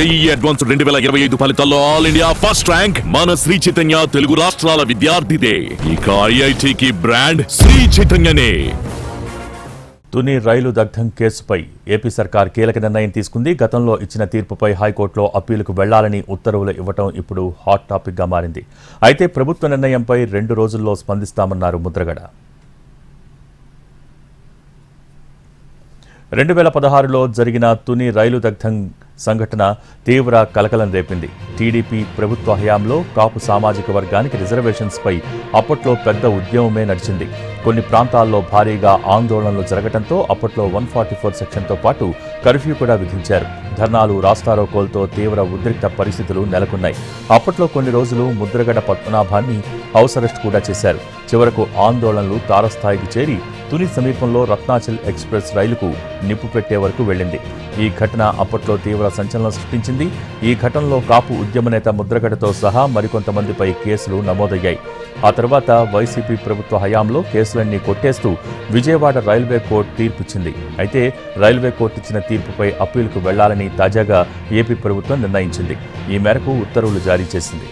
Advance రెండు వేల ఇరవై ఐదు ఫలితాల్లో ఆల్ ఇండియా ఫస్ట్ ర్యాంక్ మన శ్రీ చైతన్య తెలుగు రాష్ట్రాల విద్యార్థిదే. ఇక ఐఐటికి బ్రాండ్ శ్రీ చైతన్యనే. తుని రైలు దగ్ధం కేసుపై ఏపీ సర్కార్ కీలక నిర్ణయం తీసుకుంది. గతంలో ఇచ్చిన తీర్పుపై హైకోర్టులో అప్పీలుకు వెళ్ళాలని ఉత్తర్వులు ఇవ్వటం ఇప్పుడు హాట్ టాపిక్గా మారింది. అయితే ప్రభుత్వ నిర్ణయంపై రెండు రోజుల్లో స్పందిస్తామన్నారు ముద్రగడ. రెండు వేల పదహారులో జరిగిన తుని రైలు దగ్ధం సంఘటన తీవ్ర కలకలం రేపింది. టీడీపీ ప్రభుత్వ హయాంలో కాపు సామాజిక వర్గానికి రిజర్వేషన్స్పై అప్పట్లో పెద్ద ఉద్యమమే నడిచింది. కొన్ని ప్రాంతాల్లో భారీగా ఆందోళనలు జరగడంతో అప్పట్లో వన్ ఫార్టీ ఫోర్ సెక్షన్తో పాటు కర్ఫ్యూ కూడా విధించారు. ధర్నాలు రాస్తారోకోల్తో తీవ్ర ఉద్రిక్త పరిస్థితులు నెలకొన్నాయి. అప్పట్లో కొన్ని రోజులు ముద్రగడ పద్మనాభాన్ని హౌస్ అరెస్ట్ కూడా చేశారు. చివరకు ఆందోళనలు తారస్థాయికి చేరి తుని సమీపంలో రత్నాచల్ ఎక్స్ప్రెస్ రైలుకు నిప్పు పెట్టే వరకు వెళ్ళింది. ఈ ఘటన అప్పట్లో తీవ్ర సంచలనం సృష్టించింది. ఈ ఘటనలో కాపు ఉద్యమ నేత ముద్రగడతో సహా మరికొంతమందిపై కేసులు నమోదయ్యాయి. ఆ తర్వాత వైసీపీ ప్రభుత్వ హయాంలో కేసులన్నీ కొట్టేస్తూ విజయవాడ రైల్వే కోర్టు తీర్పిచ్చింది అయితే రైల్వే కోర్టు ఇచ్చిన తీర్పుపై అప్పీలుకు వెళ్ళాలని తాజాగా ఏపీ ప్రభుత్వం నిర్ణయించింది. ఈ మేరకు ఉత్తర్వులు జారీ చేసింది.